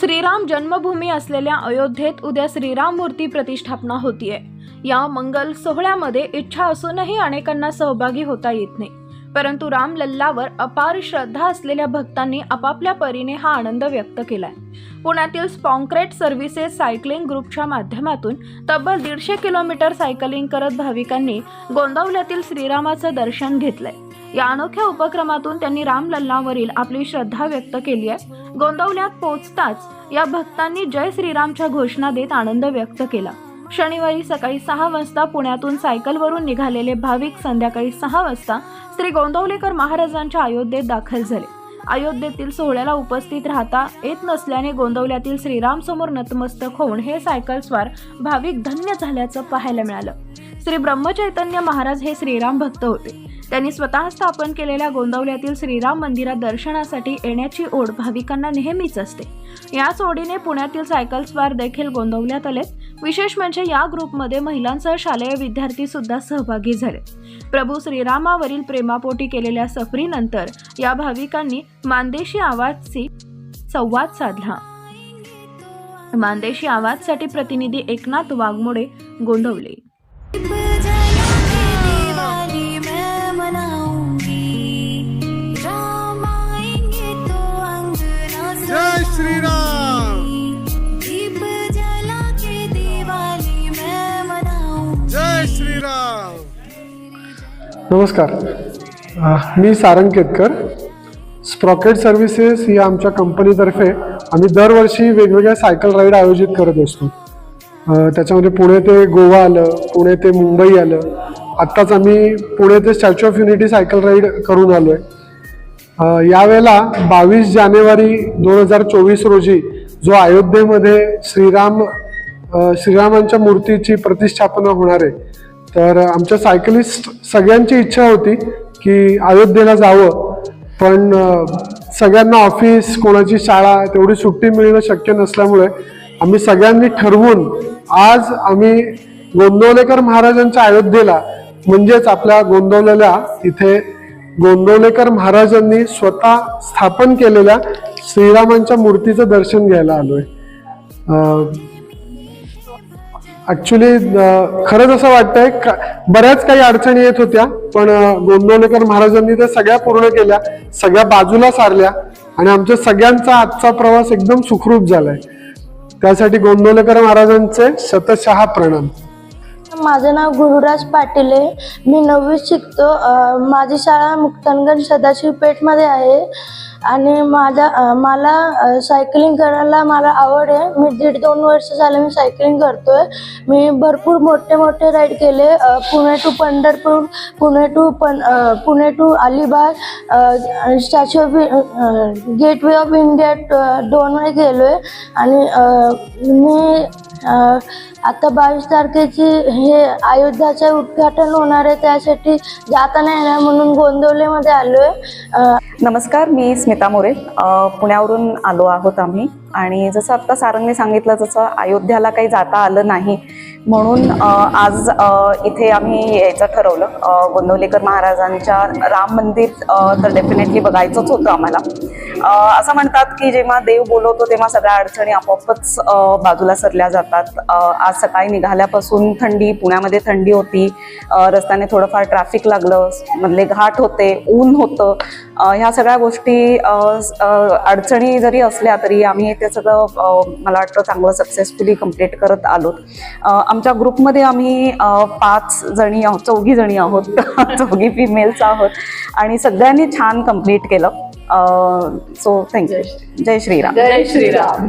श्रीराम जन्मभूमी असलेल्या अयोध्येत उद्या श्रीराम मूर्ती प्रतिष्ठापना होतीये. या मंगल सोहळ्यामध्ये इच्छा असूनही अनेकांना सहभागी होता येत नाही. परंतु राम लल्लावर अपार श्रद्धा असलेल्या भक्तांनी आपापल्या परीने हा आनंद व्यक्त केलाय. पुण्यातील स्पॉन्क्रेट सर्व्हिसेस सायकलिंग ग्रुपच्या माध्यमातून तब्बल दीडशे किलोमीटर सायकलिंग करत भाविकांनी गोंदवल्यातील श्रीरामाचं दर्शन घेतलंय. या अनोख्या उपक्रमातून त्यांनी राम लल्लावरील आपली श्रद्धा व्यक्त केली आहे. गोंदवल्यात पोहोचताच या भक्तांनी जय श्रीरामच्या घोषणा देत आनंद व्यक्त केला. शनिवारी सकाळी सहा वाजता पुण्यातून सायकलवरून निघालेले भाविक संध्याकाळी सहा वाजता श्री गोंदवलेकर महाराजांच्या अयोध्येत दाखल झाले. अयोध्येतील सोहळ्याला उपस्थित राहता येत नसल्याने गोंदवल्यातील श्रीरामसमोर नतमस्तक होऊन हे सायकलस्वार भाविक धन्य झाल्याचं पाहायला मिळालं. श्री ब्रह्मचैतन्य महाराज हे श्रीराम भक्त होते. त्यांनी स्वतः स्थापन केलेल्या गोंदवल्यातील श्रीराम मंदिरात दर्शनासाठी येण्याची ओढ भाविकांना नेहमीच असते. याच ओढीने पुण्यातील सायकलस्वार देखील गोंदवल्यात आले. विशेष म्हणजे या ग्रुपमध्ये महिलांसह शालेय विद्यार्थी सुद्धा सहभागी झाले. प्रभू श्रीरामावरील प्रेमापोटी केलेल्या सफरीनंतर या भाविकांनी मानदेशी आवाजची संवाद साधला. मानदेशी आवाजसाठी प्रतिनिधी एकनाथ वाघमोडे गोंदवले. नमस्कार. मी सारंग केतकर. स्प्रॉकेट सर्व्हिसेस ही आमच्या कंपनीतर्फे आम्ही दरवर्षी वेगवेगळ्या सायकल राईड आयोजित करत असतो. त्याच्यामध्ये पुणे ते गोवा आलं पुणे ते मुंबई आलं. आत्ताच आम्ही पुणे ते statue of unity cycle ride करून आलो आहे यावेळेला बावीस जानेवारी दोन हजार चोवीस रोजी जो अयोध्येमध्ये श्रीराम श्रीरामांच्या मूर्तीची प्रतिष्ठापना होणार आहे तर आमच्या सायकलिस्ट सगळ्यांची इच्छा होती की अयोध्येला जावं. पण सगळ्यांना ऑफिस कोणाची शाळा तेवढी सुट्टी मिळणं शक्य नसल्यामुळे आम्ही सगळ्यांनी ठरवून आज आम्ही गोंदवलेकर महाराजांच्या अयोध्येला म्हणजेच आपल्या गोंदवलेल्या इथे गोंदवलेकर महाराजांनी स्वतः स्थापन केलेल्या श्रीरामांच्या मूर्तीचं दर्शन घ्यायला आलोय. ऍक्च्युली खरंच असं वाटतंय का- बऱ्याच काही अडचणी येत होत्या पण गोंदवलेकर महाराजांनी त्या सगळ्या पूर्ण केल्या सगळ्या बाजूला सारल्या आणि आमच्या सगळ्यांचा आजचा प्रवास एकदम सुखरूप झालाय. त्यासाठी गोंदवलेकर महाराजांचे शतशहा प्रणाम. माझं नाव गुरुराज पाटील. आहे मी नववीत शिकतो. माझी शाळा मुक्तानगंज सदाशिव पेठमध्ये आहे. आणि माझा मला सायकलिंग करायला मला आवड आहे. मी दीड दोन वर्ष झाले मी सायकलिंग करतोय. मी भरपूर मोठे मोठे राईड केले. पुणे टू पंढरपूर पुणे टू पण Pune to Alibag statue of gateway of India दोन वेळ गेलो आहे आणि मी आता बावीस तारखेची हे अयोध्याचे उद्घाटन होणार आहे त्यासाठी जाताना येणार म्हणून गोंदवलेमध्ये आलो आहे नमस्कार मी स्मिता मोरे पुण्यावरून आलो आहोत आम्ही. आणि जसं आत्ता सारंगने सांगितलं जसं अयोध्याला काही जाता आलं नाही. म्हणून आज इथे आम्ही यायचं ठरवलं. गोंदवलेकर महाराजांच्या राम मंदिर तर डेफिनेटली बघायचंच होतं आम्हाला. असं म्हणतात की जेव्हा देव बोलवतो तेव्हा सगळ्या अडचणी आपोआपच बाजूला सरल्या जातात. आज सकाळी निघाल्यापासून थंडी पुण्यामध्ये थंडी होती. रस्त्याने थोडंफार ट्रॅफिक लागलं मधले घाट होते ऊन होतं. ह्या सगळ्या गोष्टी अडचणी जरी असल्या तरी आम्ही ते सगळं मला वाटतं चांगलं सक्सेसफुली कंप्लीट करत आलो आमच्या ग्रुपमध्ये आम्ही पाच जणी आहोत चौघी जणी आहोत. चौघी फिमेल्स आहोत. आणि सगळ्यांनी छान कंप्लीट केलं. सो थँक्यू जय श्रीराम. जय श्रीराम.